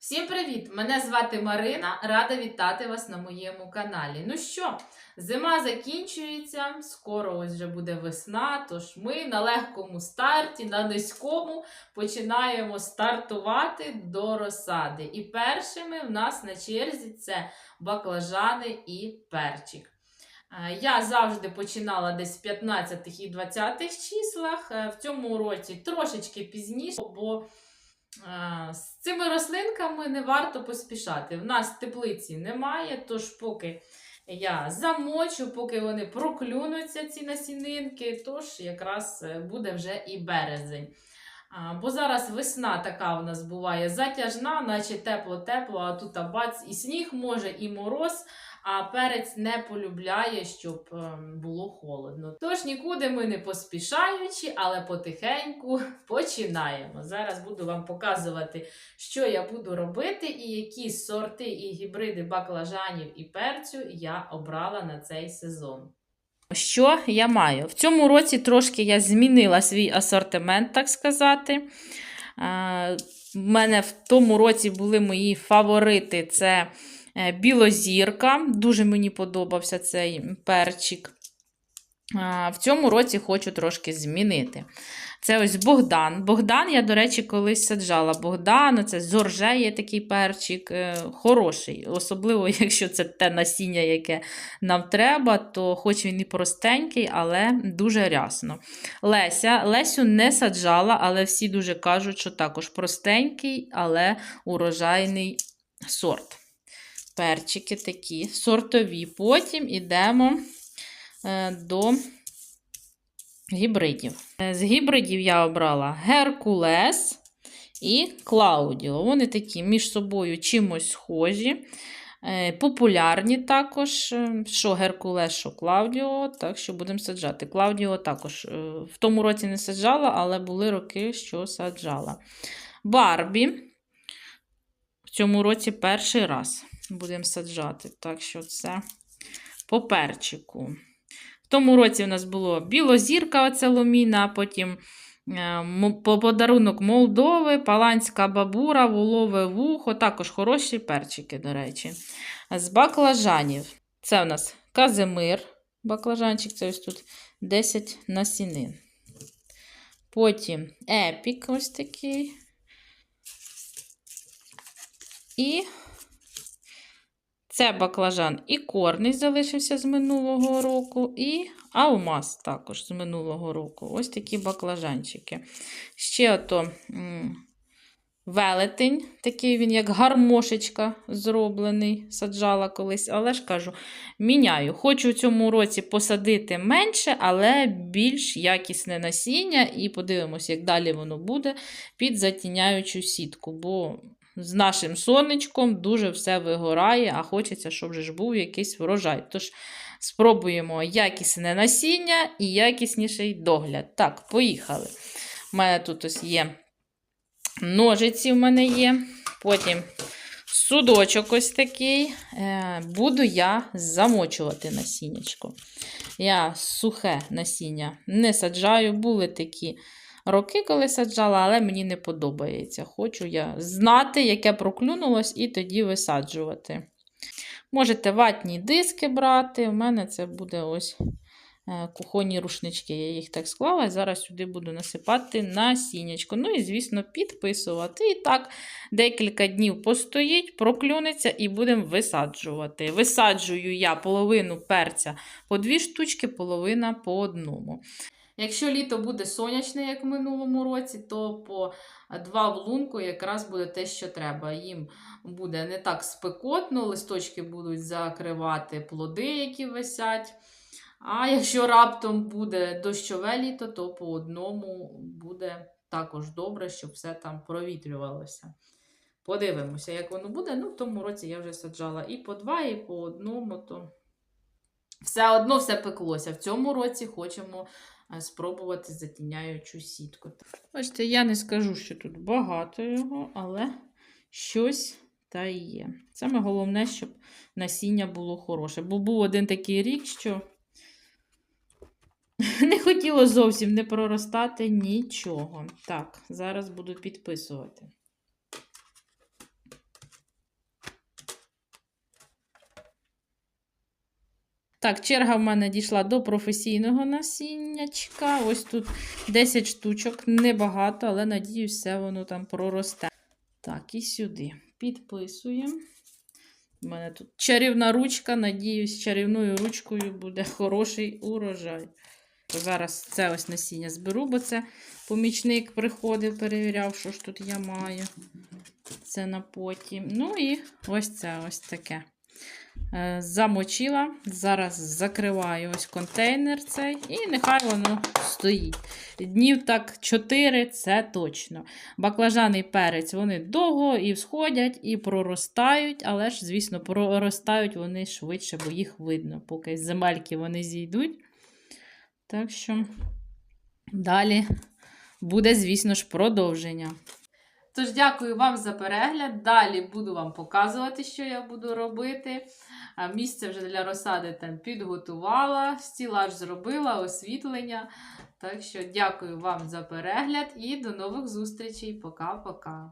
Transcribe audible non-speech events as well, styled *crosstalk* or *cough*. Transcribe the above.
Всім привіт! Мене звати Марина. Рада вітати вас на моєму каналі. Ну що, зима закінчується, скоро ось вже буде весна. Тож ми на легкому старті, на низькому починаємо стартувати до розсади. І першими в нас на черзі це баклажани і перчик. Е, Я завжди починала десь в 15 і 20 числах. Е, В цьому році трошечки пізніше, бо з цими рослинками не варто поспішати. В нас теплиці немає, тож поки я замочу, поки вони проклюнуться, ці насінинки, тож якраз е, буде вже і березень. Бо зараз весна така у нас буває затяжна, наче тепло-тепло, а тут бац, і сніг може, і мороз, а перець не полюбляє, щоб ем, було холодно. Тож нікуди ми не поспішаючи, але потихеньку починаємо. Зараз буду вам показувати, що я буду робити і які сорти і гібриди баклажанів і перцю я обрала на цей сезон. Що я маю? В цьому році трошки я змінила свій асортимент, так сказати. У мене в тому році були мої фаворити: це е, білозірка. Дуже мені подобався цей перчик. В цьому році хочу трошки змінити. Це ось Богдан. Богдан, я, до речі, колись саджала. Богдан, це зорже є такий перчик, е, хороший. Особливо, *laughs* якщо це те насіння, яке нам треба, то хоч він і простенький, але дуже рясно. Леся. Лесю не саджала, але всі дуже кажуть, що також простенький, але урожайний сорт. Перчики такі сортові. Потім йдемо е, до гібридів. Е, З гібридів я обрала Геркулес і Клаудіо. Вони такі між собою чимось схожі. Е, Популярні також, е, що Геркулес, що Клаудіо, так що будемо саджати. Клаудіо також е, в тому році не саджала, але були роки, що саджала. Барбі в цьому році перший раз будемо саджати. Так що це по перчику. В тому році у нас було білозірка, оце ломіна, потім е, по подарунок Молдови, паланська бабура, волове вухо, також хороші перчики, до речі. З баклажанів. Це у нас Казимир, баклажанчик, це ось тут 10 насінин. Потім епік ось такий. І це баклажан і корний залишився з минулого року, і алмаз також з минулого року. Ось такі баклажанчики. Ще ото велетень, такий він, як гармошечка зроблений, саджала колись, але ж кажу, міняю. Хочу в цьому році посадити менше, але більш якісне насіння, і подивимося, як далі воно буде під затіняючу сітку. бо з нашим сонечком дуже все вигорає, а хочеться, щоб ж був якийсь врожай. Тож спробуємо якісне насіння і якісніший догляд. Так, поїхали. У мене тут ось є ножиці, в мене є. Потім судочок ось такий. Е, Буду я замочувати насіннячко. Я сухе насіння не саджаю, були такі роки, коли саджала, але мені не подобається. Хочу я знати, яке проклюнулось, і тоді висаджувати. Можете ватні диски брати. У мене це буде ось е, кухонні рушнички. Я їх так склала. і Зараз сюди буду насипати насіннячко. Ну і, звісно, підписувати. І так, декілька днів постоїть, проклюнеться і будемо висаджувати. Висаджую я половину перця по дві штучки, половина по одному. Якщо літо буде сонячне, як в минулому році, то по два в лунку якраз буде те, що треба. Їм буде не так спекотно, листочки будуть закривати плоди, які висять. А якщо раптом буде дощове літо, то по одному буде також добре, щоб все там провітрювалося. Подивимося, як воно буде. Ну, в тому році я вже саджала і по два, і по одному, то все одно все пеклося. В цьому році хочемо спробувати затіняючу сітку. Бачите, я не скажу, що тут багато його, але щось та є. Саме головне, щоб насіння було хороше. Бо був один такий рік, що *laughs* не хотіло зовсім не проростати нічого. Так, зараз буду підписувати. Так, черга в мене дійшла до професійного насіннячка. Ось тут 10 штучок, небагато, але надіюсь, все воно там проросте. Так, і сюди. Підписуємо. У мене тут чарівна ручка. Надіюсь, чарівною ручкою буде хороший урожай. Зараз це ось насіння зберу, бо це помічник приходив, перевіряв, що ж тут я маю. Це на потім. Ну і ось це ось таке. Е, Замочила. Зараз закриваю ось контейнер цей, і нехай воно стоїть. Днів так 4 це точно. Баклажани і перець вони довго і всходять, і проростають, але ж, звісно, проростають вони швидше, бо їх видно, поки з земельки вони зійдуть. Так що далі буде, звісно ж, продовження. Тож, дякую вам за перегляд. Далі буду вам показувати, що я буду робити. Місце вже для розсади там підготувала, стілаж зробила, освітлення. Так що дякую вам за перегляд і до нових зустрічей. Пока-пока.